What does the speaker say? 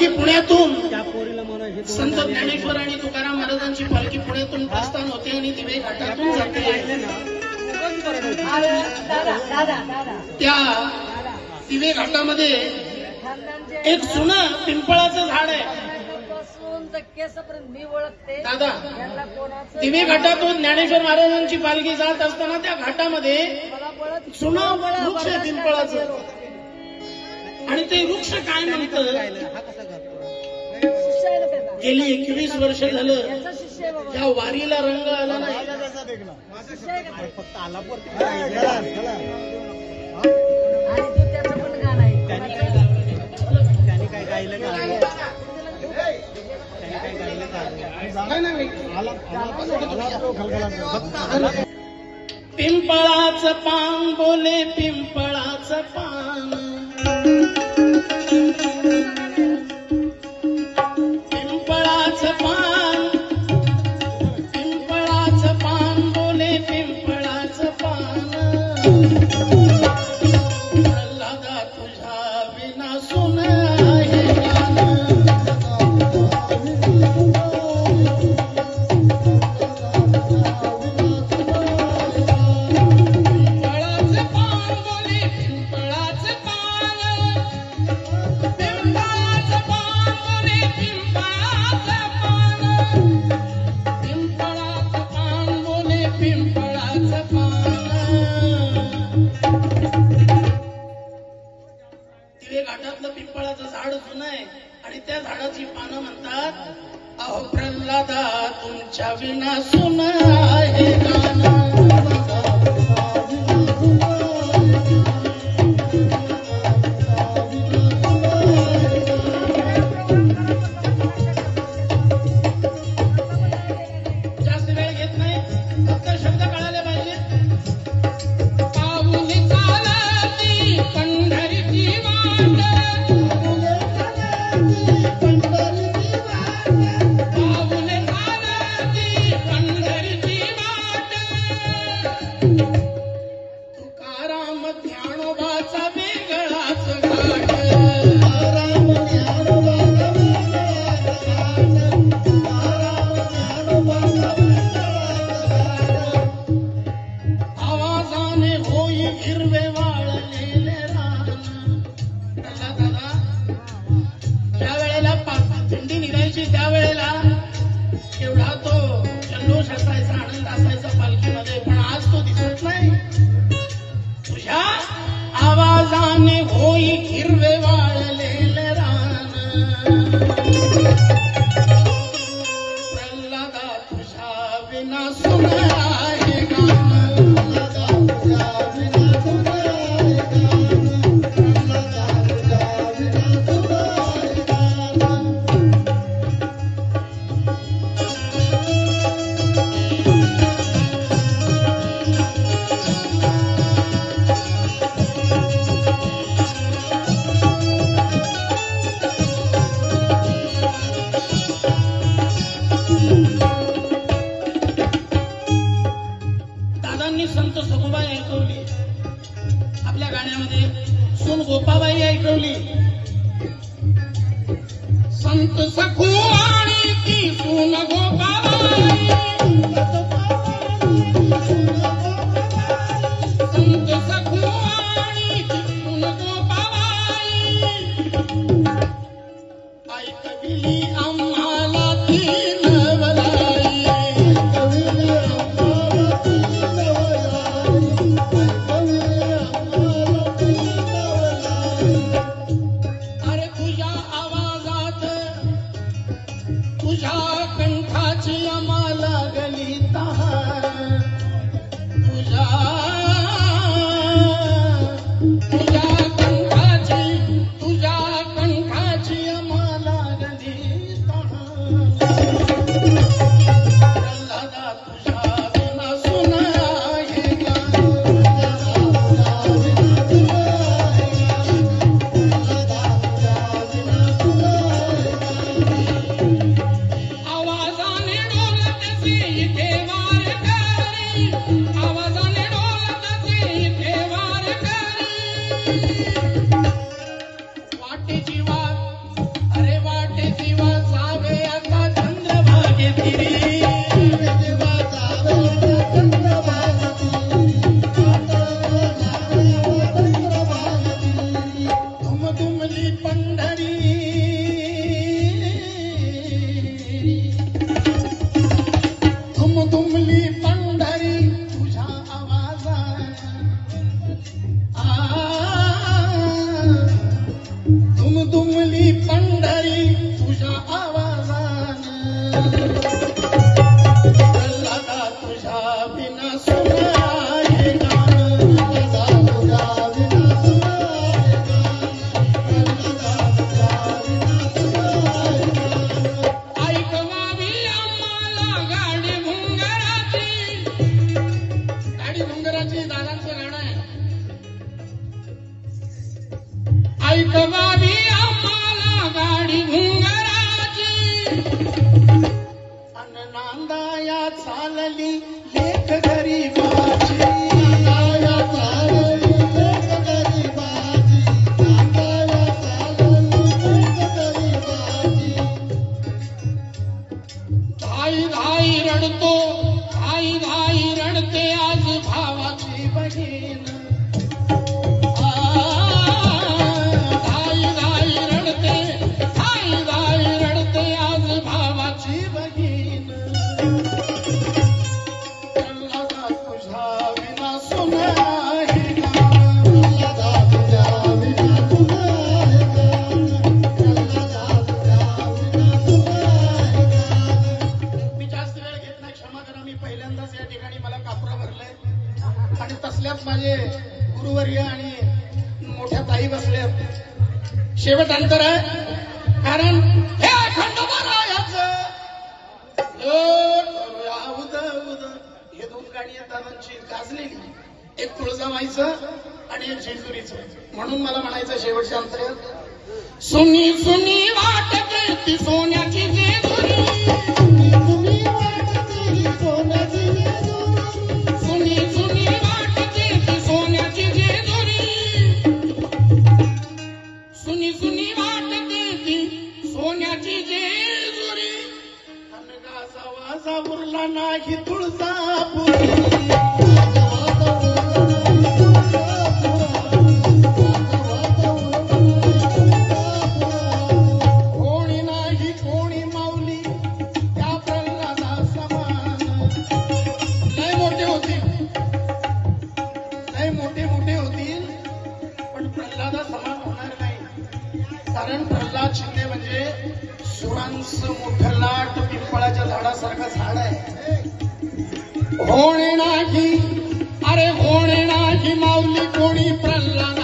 पालखी पुण्यातून. संत ज्ञानेश्वर आणि तुकाराम महाराजांची पालखी पुण्यातून प्रस्थान होते आणि दिवे घाटातून जाते. त्या दिवे घाटामध्ये एक जुनं पिंपळाचं झाड आहे. दादा दिवे घाटातून ज्ञानेश्वर महाराजांची पालखी जात असताना त्या घाटामध्ये जुनं वृक्ष पिंपळाचं. आणि ते वृक्ष काय म्हणतं? गेली एकवीस वर्ष झालं. त्या वारीला रंग आला नाही. पिंपळाचं पान बोले पिंपळाचं पान. जास्त वेळ घेत नाही. फक्त शब्द कळाले चालली लेख गरीबाची नांदाया चालली लेक गरीबाची. चालली गरीबाची. रडतो पहिल्यांदाच या ठिकाणी मला कापरा भरलंय. आणि तसल्याच माझे गुरुवर्य आणि मोठ्या ताई बसल्या. शेवट अंतर आहे. कारण हे अखंड उद उद हे दोन गाणी दादांची गाजलेली. एक तुळजामाईचं आणि एक जेजुरीचं. म्हणून मला म्हणायचं शेवटच्या अंतर्गत सुनी सुनी वाटते ती सोन्याची कारण प्रल्हाद शिंदे म्हणजे सुरांचं मोठं लाट पिंपळाच्या झाडासारखं झाड आहे. होणे नाही अरे होणे नाही माऊली कोणी प्रल्हाद